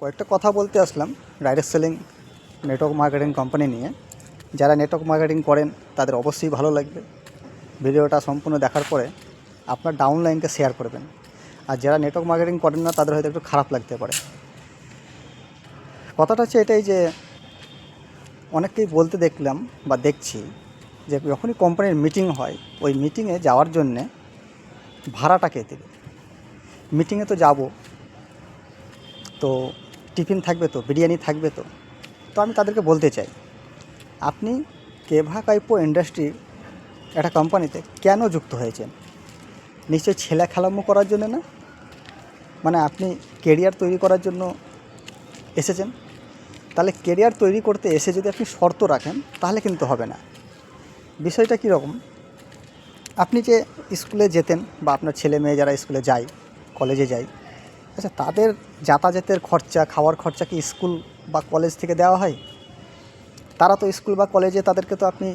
কয়েকটা কথা বলতে আসলাম direct selling network marketing company নিয়ে। যারা নেটওয়ার্ক মার্কেটিং করেন, তাদের অবশ্যই ভালো লাগবে। ভিডিওটা সম্পূর্ণ দেখার পরে আপনার ডাউনলাইনকে শেয়ার করবেন। আর যারা নেটওয়ার্ক মার্কেটিং করেন না, তাদের হয়তো একটু খারাপ লাগতে পারে। কথাটা হচ্ছে এটাই যে, অনেককেই বলতে দেখলাম বা দেখছি যে যখনই কোম্পানির মিটিং হয়, ওই মিটিংয়ে যাওয়ার জন্যে ভাড়াটা কে দেবে? মিটিংয়ে তো যাব। তো টিফিন থাকবে তো, বিরিয়ানি থাকবে তো। তো আমি তাদেরকে বলতে চাই, আপনি কেভা কাইপো ইন্ডাস্ট্রির একটা কোম্পানিতে কেন যুক্ত হয়েছেন? নিশ্চয়ই ছেলে খেলামো করার জন্য না? মানে আপনি কেরিয়ার তৈরি করার জন্য এসেছেন? তাহলে কেরিয়ার তৈরি করতে এসে যদি আপনি শর্ত রাখেন, তাহলে কিন্তু হবে না। বিষয়টা কীরকম আপনি যে স্কুলে যেতেন বা আপনার ছেলে মেয়ে যারা স্কুলে যায়, কলেজে যায় আচ্ছা তাদের যাতায়াতের খরচা, খাওয়ার খরচা কি স্কুল বা কলেজ থেকে দেওয়া হয়? তারা তো স্কুল বা কলেজে তাদেরকে তো আপনি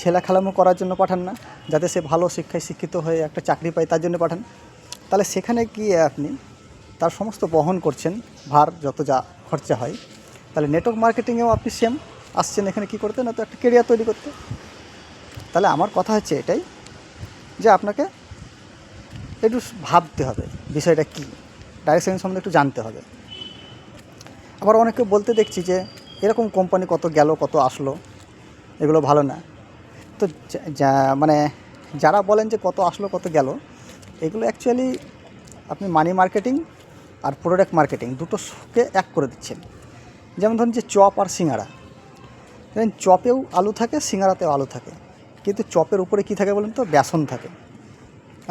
ছেলে খেলামো করার জন্য পাঠান না, যাতে সে ভালো শিক্ষায় শিক্ষিত হয়ে একটা চাকরি পায় তার জন্য পাঠান। তাহলে সেখানে গিয়ে আপনি তার সমস্ত বহন করছেন, ভার যত যা খরচা হয়, তাহলে নেটওয়ার্ক মার্কেটিংয়েও আপনি সেম আসছেন এখানে কী করতে? না তো একটা কেরিয়ার তৈরি করতে। তাহলে আমার কথা হচ্ছে এটাই যে আপনাকে একটু ভাবতে হবে বিষয়টা কী। ডাইরেকশন সম্বন্ধে একটু জানতে হবে। আবার অনেকে বলতে দেখছি যে, এরকম কোম্পানি কত গেল, কত আসলো, এগুলো ভালো না। তো মানে যারা বলেন যে কত আসলো, কত গেল, এগুলো অ্যাকচুয়ালি আপনি মানি মার্কেটিং আর প্রোডাক্ট মার্কেটিং দুটোকে এক করে দিচ্ছেন। যেমন ধরুন যে চপ আর সিঙ্গারা। দেখেন চপেও আলু থাকে, সিঙ্গারাতেও আলু থাকে। কিন্তু চপের উপরে কী থাকে বলুন তো? বেসন থাকে।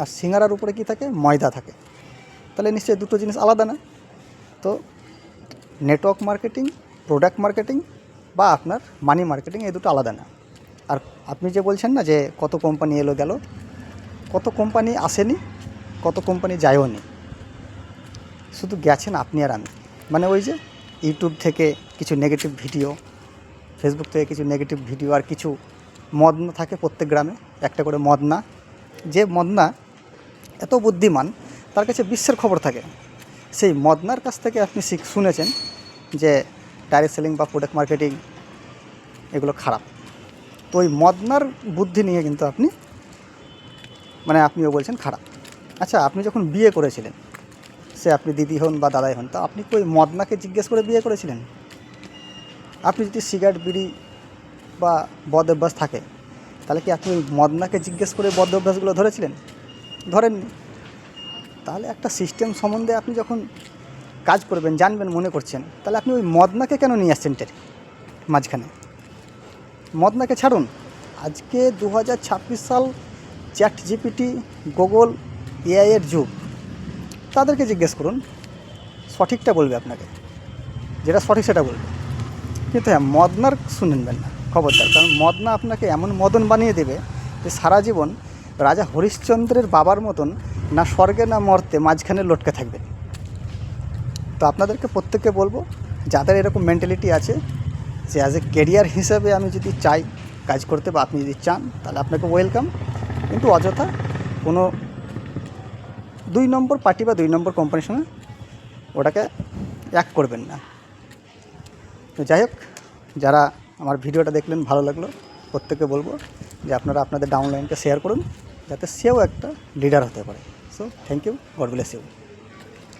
আর সিঙ্গারার উপরে কী থাকে? ময়দা থাকে। তাহলে নিশ্চয়ই দুটো জিনিস আলাদা না? তো নেটওয়ার্ক মার্কেটিং প্রোডাক্ট মার্কেটিং বা আপনার মানি মার্কেটিং এই দুটো আলাদা না। আর আপনি যে বলছেন না যে কত কোম্পানি এলো গেল, কত কোম্পানি আসেনি, কত কোম্পানি যায়ও নি শুধু গেছেন আপনি আর আমি। মানে ওই যে ইউটিউব থেকে কিছু নেগেটিভ ভিডিও ফেসবুক থেকে কিছু নেগেটিভ ভিডিও আর কিছু মদনা থাকে প্রত্যেক গ্রামে, একটা করে মদনা। যে মদনা এত বুদ্ধিমান তার কাছে বিশ্বের খবর থাকে। সেই মদনার কাছ থেকে আপনি শিখ শুনেছেন যে ডাইরেক্ট সেলিং বা প্রোডাক্ট মার্কেটিং এগুলো খারাপ। তো ওই মদনার বুদ্ধি নিয়ে কিন্তু আপনি মানে আপনিও বলছেন খারাপ। আচ্ছা আপনি যখন বিয়ে করেছিলেন, সে আপনি দিদি হন বা দাদাই হন, তা আপনি কি ওই মদনাকে জিজ্ঞেস করে বিয়ে করেছিলেন? আপনি যদি সিগারেট, বিড়ি বা বদ অভ্যাস থাকে, তাহলে কি আপনি মদনাকে জিজ্ঞেস করে বদ অভ্যাসগুলো ধরেছিলেন? ধরেননি। তাহলে একটা সিস্টেম সম্বন্ধে আপনি যখন কাজ করবেন, জানবেন, মনে করছেন, তাহলে আপনি ওই মদনাকে কেন নিয়ে আসছেন টের? মাঝখানে। মদনাকে ছাড়ুন। আজকে দু হাজার ছাব্বিশ সাল চ্যাট জিপিটি গুগল এআইয়ের যুগ। তাদেরকে জিজ্ঞেস করুন, সঠিকটা বলবে আপনাকে। যেটা সঠিক সেটা বলবে। কিন্তু হ্যাঁ মদনার শুনবেন না, খবরদার। কারণ মদনা আপনাকে এমন মদন বানিয়ে দেবে যে সারা জীবন রাজা হরিশ্চন্দ্রের বাবার মতন না স্বর্গে না মর্তে মাঝখানে লটকে থাকবে। তো আপনাদেরকে প্রত্যেককে বলব, যাদের এরকম মেন্টালিটি আছে যে অ্যাজ এ কেরিয়ার হিসাবে আমি যদি চাই কাজ করতে বা আপনি যদি চান, তাহলে আপনাকে ওয়েলকাম কিন্তু অযথা কোনো দুই নম্বর পার্টি বা দুই নম্বর কোম্পানির সঙ্গে ওটাকে এক করবেন না। তো যাই হোক, যারা আমার ভিডিওটা দেখলেন ভালো লাগল, প্রত্যেককে বলব যে আপনারা আপনাদের ডাউনলাইনকে শেয়ার করুন, যাতে সেও একটা লিডার হতে পারে। So thank you God bless you.